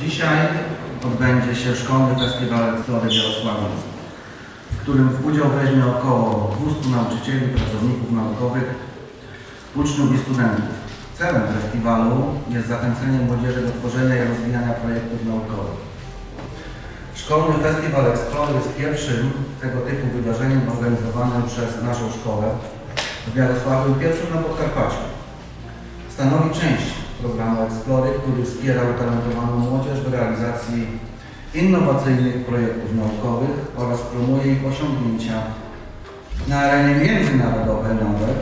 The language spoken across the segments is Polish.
Dzisiaj odbędzie się Szkolny Festiwal Eksplory w Jarosławiu, w którym udział weźmie około 200 nauczycieli, pracowników naukowych, uczniów i studentów. Celem festiwalu jest zachęcenie młodzieży do tworzenia i rozwijania projektów naukowych. Szkolny Festiwal Explorer jest pierwszym tego typu wydarzeniem organizowanym przez naszą szkołę w Jarosławiu pierwszym na Podkarpaciu. Stanowi część programu Explory, który wspiera utalentowaną młodzież w realizacji innowacyjnych projektów naukowych oraz promuje ich osiągnięcia na arenie międzynarodowej nawet.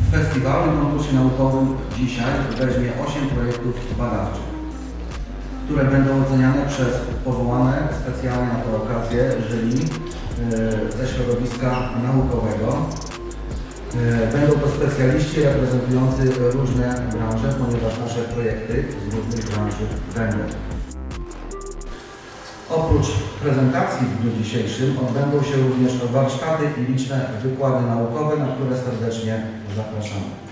W festiwalu i konkursie naukowym dzisiaj weźmie 8 projektów badawczych które będą oceniane przez powołane specjalnie na tę okazję jury e, ze środowiska naukowego. E, Będą to specjaliści reprezentujący różne branże, ponieważ nasze projekty z różnych branży będą. Oprócz prezentacji w dniu dzisiejszym odbędą się również warsztaty i liczne wykłady naukowe, na które serdecznie zapraszamy.